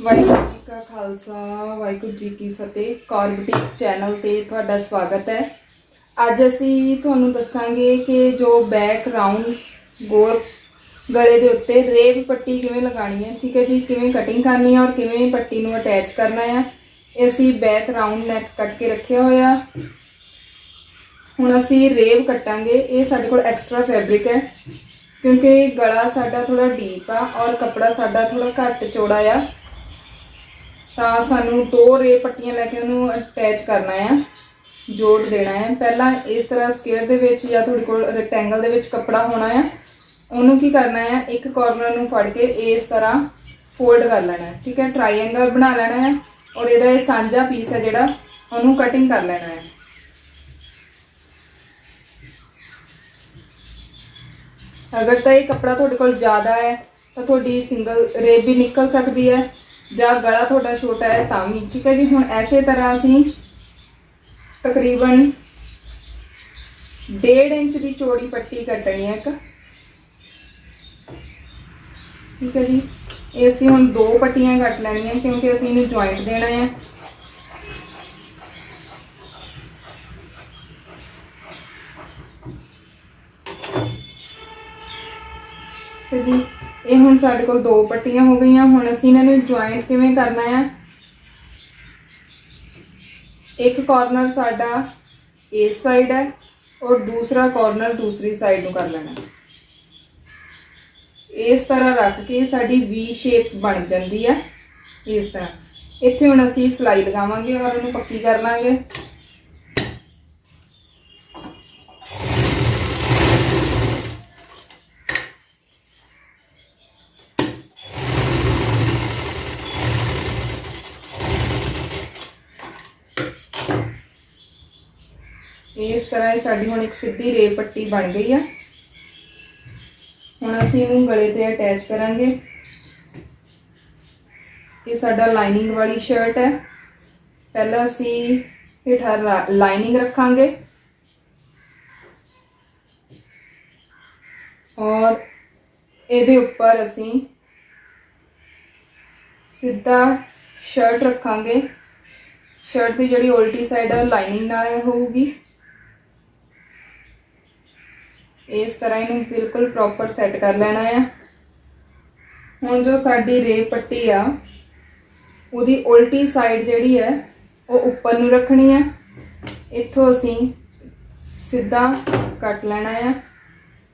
ਵਾਹਿਗੁਰੂ ਜੀ ਕਾ ਖਾਲਸਾ, ਵਾਹਿਗੁਰੂ ਜੀ ਕੀ ਫਤਿਹ। ਕਾਰਬਟਿਕ ਚੈਨਲ ਤੇ ਤੁਹਾਡਾ ਸਵਾਗਤ ਹੈ। ਅੱਜ ਅਸੀਂ ਤੁਹਾਨੂੰ ਦੱਸਾਂਗੇ ਕਿ ਜੋ ਬੈਕ ਰਾਉਂਡ ਗੋਲ ਗਲੇ ਦੇ ਉੱਤੇ ਰੇਬ ਪੱਟੀ ਕਿਵੇਂ ਲਗਾਣੀ ਹੈ, ਠੀਕ ਹੈ ਜੀ? ਕਿਵੇਂ ਕਟਿੰਗ ਕਰਨੀ ਹੈ ਔਰ ਕਿਵੇਂ ਪੱਟੀ ਨੂੰ ਅਟੈਚ ਕਰਨਾ ਹੈ, ਇਹ ਅਸੀਂ ਬੈਕ ਰਾਉਂਡ ਨੈਕ ਕੱਟ ਕੇ ਰੱਖਿਆ ਹੋਇਆ। ਹੁਣ ਅਸੀਂ ਰੇਬ ਕੱਟਾਂਗੇ। ਇਹ ਸਾਡੇ ਕੋਲ ਐਕਸਟਰਾ ਫੈਬਰਿਕ ਹੈ, ਕਿਉਂਕਿ ਗਲਾ ਸਾਡਾ ਥੋੜਾ ਡੀਪ ਆ ਔਰ ਕੱਪੜਾ ਸਾਡਾ ਥੋੜਾ ਘੱਟ ਚੌੜਾ ਆ। ਤਾਂ ਸਾਨੂੰ ਦੋ ਰੇ ਪੱਟੀਆਂ ਲੈ ਕੇ ਉਹਨੂੰ ਅਟੈਚ ਕਰਨਾ ਆ, ਜੋੜ ਦੇਣਾ ਹੈ ਪਹਿਲਾਂ ਇਸ ਤਰ੍ਹਾਂ ਸਕੁਅਰ ਦੇ ਵਿੱਚ ਜਾਂ ਤੁਹਾਡੇ ਕੋਲ ਰੈਕਟੈਂਗਲ ਦੇ ਵਿੱਚ ਕੱਪੜਾ ਹੋਣਾ ਆ, ਉਹਨੂੰ ਕੀ ਕਰਨਾ ਹੈ ਇੱਕ ਕਾਰਨਰ ਨੂੰ ਫੜ ਕੇ ਇਸ ਤਰ੍ਹਾਂ ਫੋਲਡ ਕਰ ਲੈਣਾ ਹੈ ਠੀਕ ਹੈ ਟ੍ਰਾਇੰਗਲ ਬਣਾ ਲੈਣਾ ਹੈ ਔਰ ਇਹਦਾ ਇਹ ਸਾਂਝਾ ਪੀਸ ਹੈ ਜਿਹੜਾ, ਉਹਨੂੰ ਕਟਿੰਗ ਕਰ ਲੈਣਾ ਹੈ ਅਗਰ ਤਾਂ ਇਹ ਕੱਪੜਾ ਤੁਹਾਡੇ ਕੋਲ ਜ਼ਿਆਦਾ ਹੈ, ਤਾਂ ਤੁਹਾਡੀ ਸਿੰਗਲ ਰੇਬ ਵੀ ਨਿਕਲ ਸਕਦੀ ਹੈ। ਜਾਂ ਗਲਾ ਤੁਹਾਡਾ ਛੋਟਾ ਹੈ ਤਾਂ ਵੀ, ਠੀਕ ਹੈ ਜੀ? ਹੁਣ ਐਸੇ ਤਰ੍ਹਾਂ ਅਸੀਂ ਤਕਰੀਬਨ 1.5 ਇੰਚ ਦੀ ਚੌੜੀ ਪੱਟੀ ਕੱਟਣੀ ਹੈ ਇੱਕ। ਠੀਕ ਹੈ ਜੀ? ਇਹ ਅਸੀਂ ਹੁਣ ਦੋ ਪੱਟੀਆਂ ਕੱਟ ਲੈਣੀਆਂ, ਕਿਉਂਕਿ ਅਸੀਂ ਇਹਨੂੰ ਜੁਆਇੰਟ ਦੇਣਾ ਹੈ। ਤੇ ਜੀ ਇਹ ਹੁਣ ਸਾਡੇ ਕੋਲ ਦੋ ਪੱਟੀਆਂ ਹੋ ਗਈਆਂ, ਹੁਣ ਅਸੀਂ ਇਹਨਾਂ ਨੂੰ ਜੁਆਇੰਟ ਕਿਵੇਂ ਕਰਨਾ ਆ? ਇੱਕ ਕਾਰਨਰ ਸਾਡਾ ਇਸ ਸਾਈਡ ਹੈ ਔਰ ਦੂਸਰਾ ਕਾਰਨਰ ਦੂਸਰੀ ਸਾਈਡ ਨੂੰ ਕਰ ਲੈਣਾ। ਇਸ ਤਰ੍ਹਾਂ ਰੱਖ ਕੇ ਸਾਡੀ ਵੀ ਸ਼ੇਪ ਬਣ ਜਾਂਦੀ ਹੈ। ਇਸ ਤਰ੍ਹਾਂ। ਇੱਥੇ ਹੁਣ ਅਸੀਂ ਸਲਾਈ ਲਗਾਵਾਂਗੇ ਔਰ ਉਹਨੂੰ ਪੱਕੀ ਕਰ ਲਾਂਗੇ। ਇਸ ਤਰ੍ਹਾਂ ਇਹ ਸਾਡੀ ਹੁਣ ਇੱਕ ਸਿੱਧੀ ਰੇ ਪੱਟੀ ਬਣ ਗਈ ਆ। ਹੁਣ ਅਸੀਂ ਇਹਨੂੰ ਗਲੇ ਤੇ ਅਟੈਚ ਕਰਾਂਗੇ। ਇਹ ਸਾਡਾ ਲਾਈਨਿੰਗ ਵਾਲੀ ਸ਼ਰਟ ਹੈ। ਪਹਿਲਾਂ ਅਸੀਂ ਹੇਠਾਂ ਲਾਈਨਿੰਗ ਰੱਖਾਂਗੇ। ਔਰ ਇਹਦੇ ਉੱਪਰ ਅਸੀਂ ਸਿੱਧਾ ਸ਼ਰਟ ਰੱਖਾਂਗੇ। ਸ਼ਰਟ ਦੀ ਜਿਹੜੀ ਉਲਟੀ ਸਾਈਡ ਹੈ ਲਾਈਨਿੰਗ ਨਾਲ ਹੋਊਗੀ। ਇਸ ਤਰ੍ਹਾਂ ਇਹਨੂੰ ਬਿਲਕੁਲ ਪ੍ਰੋਪਰ ਸੈੱਟ ਕਰ ਲੈਣਾ ਆ। ਹੁਣ ਜੋ ਸਾਡੀ ਰੇਪ ਪੱਟੀ ਆ, ਉਹਦੀ ਉਲਟੀ ਸਾਈਡ ਜਿਹੜੀ ਹੈ, ਉਹ ਉੱਪਰ ਨੂੰ ਰੱਖਣੀ ਹੈ। ਇੱਥੋਂ ਅਸੀਂ ਸਿੱਧਾ ਕੱਟ ਲੈਣਾ ਆ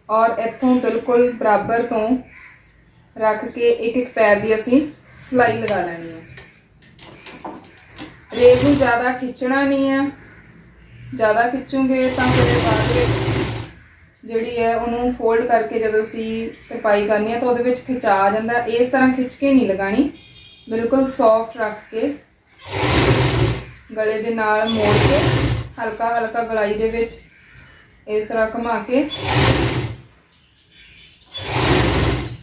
ਔਰ ਇੱਥੋਂ ਬਿਲਕੁਲ ਬਰਾਬਰ ਤੋਂ ਰੱਖ ਕੇ ਇੱਕ ਇੱਕ ਪੈਰ ਦੀ ਅਸੀਂ ਸਲਾਈ ਲਗਾ ਲੈਣੀ ਹੈ। ਰੇਪ ਨੂੰ ਜ਼ਿਆਦਾ ਖਿੱਚਣਾ ਨਹੀਂ ਹੈ। ਜ਼ਿਆਦਾ ਖਿੱਚੋਗੇ ਤਾਂ ਫਿਰ ਬਾਅਦ ਵਿੱਚ ਜਿਹੜੀ ਹੈ ਉਹਨੂੰ ਫੋਲਡ ਕਰਕੇ ਜਦੋਂ ਅਸੀਂ ਤਰਪਾਈ ਕਰਨੀ ਹੈ ਤਾਂ ਉਹਦੇ ਵਿੱਚ ਖਿਚਾ ਆ ਜਾਂਦਾ। ਇਸ ਤਰ੍ਹਾਂ ਖਿੱਚ ਕੇ ਨਹੀਂ ਲਗਾਣੀ ਬਿਲਕੁਲ ਸੌਫਟ ਰੱਖ ਕੇ ਗਲੇ ਦੇ ਨਾਲ ਮੋੜ ਕੇ ਹਲਕਾ ਹਲਕਾ ਗਲਾਈ ਦੇ ਵਿੱਚ ਇਸ ਤਰ੍ਹਾਂ ਘੁਮਾ ਕੇ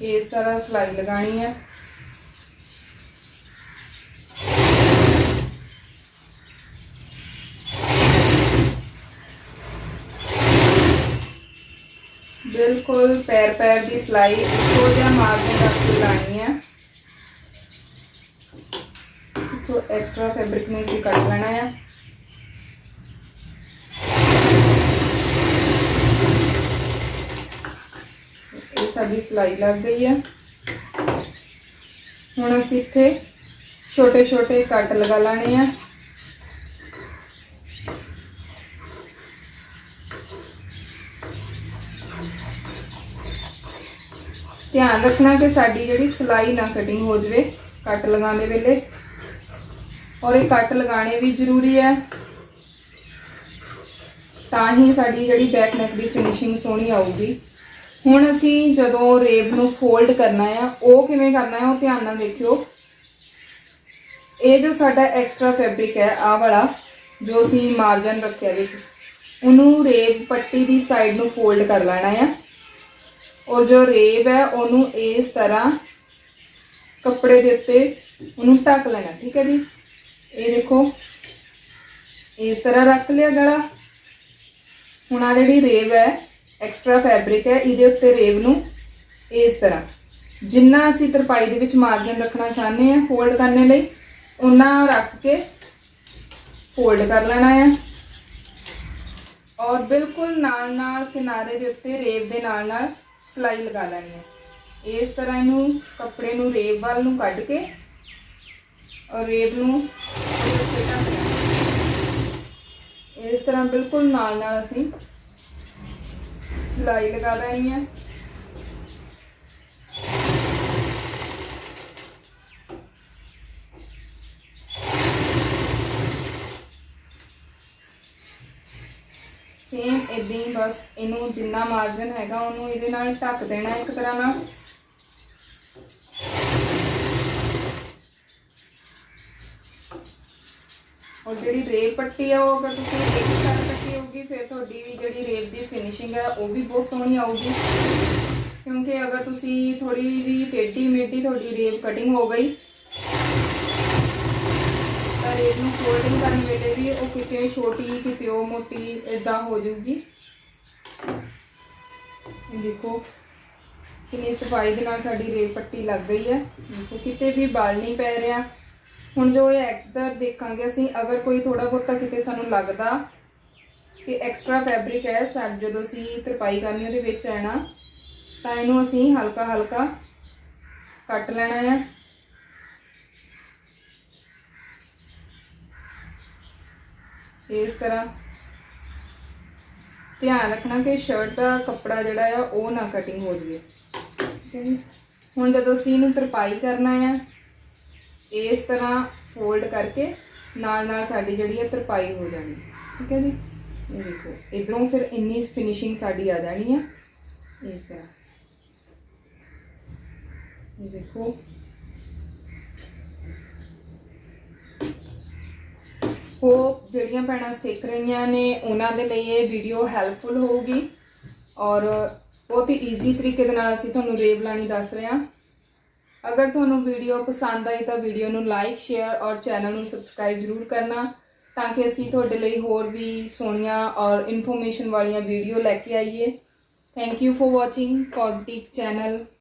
ਇਸ ਤਰ੍ਹਾਂ ਸਲਾਈ ਲਗਾਣੀ ਹੈ। ਬਿਲਕੁਲ ਪੈਰ ਪੈਰ ਦੀ ਸਿਲਾਈ, ਇੱਕੋ ਜਿਹਾ ਮਾਰਜਨ ਕਰਕੇ ਕੇ ਲਾਣੀ ਹੈ ਤੋਂ ਐਕਸਟਰਾ ਫੈਬਰਿਕ ਨੂੰ ਅਸੀਂ ਕੱਟ ਲੈਣਾ ਹੈ ਇਹ ਸਾਡੀ ਸਿਲਾਈ ਲੱਗ ਗਈ ਹੈ ਹੁਣ ਅਸੀਂ ਇੱਥੇ ਛੋਟੇ ਛੋਟੇ ਕੱਟ ਲਗਾ ਲੈਣੇ ਆ। ਧਿਆਨ ਰੱਖਣਾ ਕਿ ਸਾਡੀ ਜਿਹੜੀ ਸਲਾਈ ਨਾ ਕਟਿੰਗ ਹੋ ਜਵੇ, ਕੱਟ ਲਗਾਉਣ ਦੇ ਵੇਲੇ। ਔਰ ਇਹ ਕੱਟ ਲਗਾਣੇ ਵੀ ਜ਼ਰੂਰੀ ਹੈ। ਤਾਂ ਹੀ ਸਾਡੀ ਜਿਹੜੀ ਬੈਕ ਨੈਕ ਦੀ ਫਿਨਿਸ਼ਿੰਗ ਸੋਹਣੀ ਆਊਗੀ। ਹੁਣ ਅਸੀਂ ਜਦੋਂ ਰੇਬ ਨੂੰ ਫੋਲਡ ਕਰਨਾ ਆ, ਉਹ ਕਿਵੇਂ ਕਰਨਾ ਹੈ ਉਹ ਧਿਆਨ ਨਾਲ ਦੇਖਿਓ। ਇਹ ਜੋ ਸਾਡਾ ਐਕਸਟਰਾ ਫੈਬਰਿਕ ਹੈ, ਆਹ ਵਾਲਾ, ਜੋ ਅਸੀਂ ਮਾਰਜਨ ਰੱਖਿਆ ਵਿੱਚ, ਉਹਨੂੰ ਰੇਬ ਪੱਟੀ ਦੀ ਸਾਈਡ ਨੂੰ ਫੋਲਡ ਕਰ ਲੈਣਾ ਆ। ਔਰ ਜੋ ਰੇਬ ਹੈ, ਉਹਨੂੰ ਇਸ ਤਰ੍ਹਾਂ ਕੱਪੜੇ ਦੇ ਉੱਤੇ ਉਹਨੂੰ ਢੱਕ ਲੈਣਾ, ਠੀਕ ਹੈ ਜੀ? ਇਹ ਦੇਖੋ, ਇਸ ਤਰ੍ਹਾਂ ਰੱਖ ਲਿਆ ਗਲਾ। ਹੁਣ ਆ ਜਿਹੜੀ ਰੇਬ ਹੈ ਐਕਸਟਰਾ ਫੈਬਰਿਕ ਹੈ, ਇਹਦੇ ਉੱਤੇ ਰੇਬ ਨੂੰ ਇਸ ਤਰ੍ਹਾਂ। ਜਿੰਨਾ ਅਸੀਂ ਤਰਪਾਈ ਦੇ ਵਿੱਚ ਮਾਰਜਨ ਰੱਖਣਾ ਚਾਹੁੰਦੇ ਆ ਫੋਲਡ ਕਰਨ ਲਈ ਉਹਨਾਂ ਰੱਖ ਕੇ ਫੋਲਡ ਕਰ ਲੈਣਾ ਹੈ। ਔਰ ਬਿਲਕੁਲ ਨਾਲ ਨਾਲ ਕਿਨਾਰੇ ਦੇ ਉੱਤੇ ਰੇਬ ਦੇ ਨਾਲ ਨਾਲ ਸਲਾਈ ਲਗਾ ਲੈਣੀ ਹੈ। ਇਸ ਤਰ੍ਹਾਂ ਇਹਨੂੰ ਕੱਪੜੇ ਨੂੰ ਰੇਬ ਵੱਲ ਨੂੰ ਕੱਢ ਕੇ ਔਰ ਰੇਬ ਨੂੰ ਇਸ ਤਰ੍ਹਾਂ ਬਿਲਕੁਲ ਨਾਲ ਨਾਲ ਅਸੀਂ ਸਲਾਈ ਲਗਾ ਦੇਣੀ ਹੈ। ਸੇਮ ਇਦਾਂ ਹੀ ਬਸ ਇਹਨੂੰ ਜਿੰਨਾ ਮਾਰਜਨ ਹੈਗਾ ਉਹਨੂੰ ਇਹਦੇ ਨਾਲ ਢੱਕ ਦੇਣਾ ਇੱਕ ਤਰ੍ਹਾਂ ਨਾਲ। ਔਰ ਜਿਹੜੀ ਰੇਬ ਪੱਟੀ ਆ ਉਹ ਅਗਰ ਤੁਸੀਂ ਇੱਕ ਸਾਈਡ ਪੱਟੀ ਹੋਊਗੀ ਫਿਰ ਤੁਹਾਡੀ ਵੀ ਜਿਹੜੀ ਰੇਬ ਦੀ ਫਿਨਿਸ਼ਿੰਗ ਹੈ ਉਹ ਵੀ ਬਹੁਤ ਸੋਹਣੀ ਆਊਗੀ। ਕਿਉਂਕਿ ਅਗਰ ਤੁਸੀਂ ਥੋੜੀ ਵੀ ਟੇਢੀ ਮੇਢੀ ਤੁਹਾਡੀ ਰੇਬ ਕਟਿੰਗ ਹੋ ਗਈ ਤਾਂ ਨੂੰ ਫੋਲਡਿੰਗ ਕਰਨ ਵੇਲੇ ਵੀ ਉਹ ਕਿਤੇ ਛੋਟੀ, ਕਿਤੇ ਉਹ ਮੋਟੀ ਇਦਾਂ ਹੋ ਜਾਊਗੀ। ਦੇਖੋ, ਕਿੰਨੀ ਸਫ਼ਾਈ ਦੇ ਨਾਲ ਸਾਡੀ ਰੇਬ ਪੱਟੀ ਲੱਗ ਗਈ ਹੈ। ਦੇਖੋ, ਕਿਤੇ ਵੀ ਬਾਲ ਨਹੀਂ ਪੈ ਰਿਹਾ। ਹੁਣ ਜੋ ਇਹ ਇੱਧਰ ਦੇਖਾਂਗੇ ਅਸੀਂ, ਅਗਰ ਕੋਈ ਥੋੜਾ ਬਹੁਤਾ ਕਿਤੇ ਸਾਨੂੰ ਲੱਗਦਾ ਕਿ ਐਕਸਟਰਾ ਫੈਬਰਿਕ ਹੈ ਸਾਨੂੰ ਜਦੋਂ ਅਸੀਂ ਤਰਪਾਈ ਕਰਨੀ ਉਹਦੇ ਵਿੱਚ ਆਣਾ ਤਾਂ ਇਹਨੂੰ ਅਸੀਂ ਹਲਕਾ ਹਲਕਾ ਕੱਟ ਲੈਣਾ ਹੈ। ਇਸ ਤਰ੍ਹਾਂ ਧਿਆਨ ਰੱਖਣਾ ਕਿ ਸ਼ਰਟ ਦਾ ਕੱਪੜਾ ਜਿਹੜਾ ਆ, ਉਹ ਨਾ ਕਟਿੰਗ ਹੋ ਜਾਵੇ। ਠੀਕ ਹੈ ਜੀ? ਹੁਣ ਜਦੋਂ ਅਸੀਂ ਇਹਨੂੰ ਤਰਪਾਈ ਕਰਨਾ ਆ, ਇਸ ਤਰ੍ਹਾਂ ਫੋਲਡ ਕਰਕੇ ਨਾਲ ਨਾਲ ਸਾਡੀ ਜਿਹੜੀ ਹੈ ਤਰਪਾਈ ਹੋ ਜਾਣੀ। ਠੀਕ ਹੈ ਜੀ? ਇਹ ਦੇਖੋ, ਇਧਰੋਂ ਫਿਰ ਇੰਨੀ ਫਿਨਿਸ਼ਿੰਗ ਸਾਡੀ ਆ ਜਾਣੀ ਆ। ਇਸ ਤਰ੍ਹਾਂ। ਇਹ ਦੇਖੋ ਹੋਪ ਜਿਹੜੀਆਂ ਭੈਣਾਂ ਸਿੱਖ ਰਹੀਆਂ ਨੇ, ਉਹਨਾਂ ਦੇ ਲਈ ਇਹ ਵੀਡੀਓ ਹੈਲਪਫੁਲ ਹੋਊਗੀ। ਔਰ ਬਹੁਤ ਹੀ ਈਜ਼ੀ ਤਰੀਕੇ ਦੇ ਨਾਲ ਅਸੀਂ ਤੁਹਾਨੂੰ ਰੇਬ ਲਾਣੀ ਦੱਸ ਰਹੇ ਹਾਂ। ਅਗਰ ਤੁਹਾਨੂੰ ਵੀਡੀਓ ਪਸੰਦ ਆਈ ਤਾਂ ਵੀਡੀਓ ਨੂੰ ਲਾਈਕ ਸ਼ੇਅਰ ਔਰ ਚੈਨਲ ਨੂੰ ਸਬਸਕ੍ਰਾਈਬ ਜ਼ਰੂਰ ਕਰਨਾ ਤਾਂ ਕਿ ਅਸੀਂ ਤੁਹਾਡੇ ਲਈ ਹੋਰ ਵੀ ਸੋਹਣੀਆਂ ਔਰ ਇਨਫੋਰਮੇਸ਼ਨ ਵਾਲੀਆਂ ਵੀਡੀਓ ਲੈ ਕੇ ਆਈਏ। ਥੈਂਕ ਯੂ ਫॉर ਵਾਚਿੰਗ ਕੌਰਬਟਿਕ ਚੈਨਲ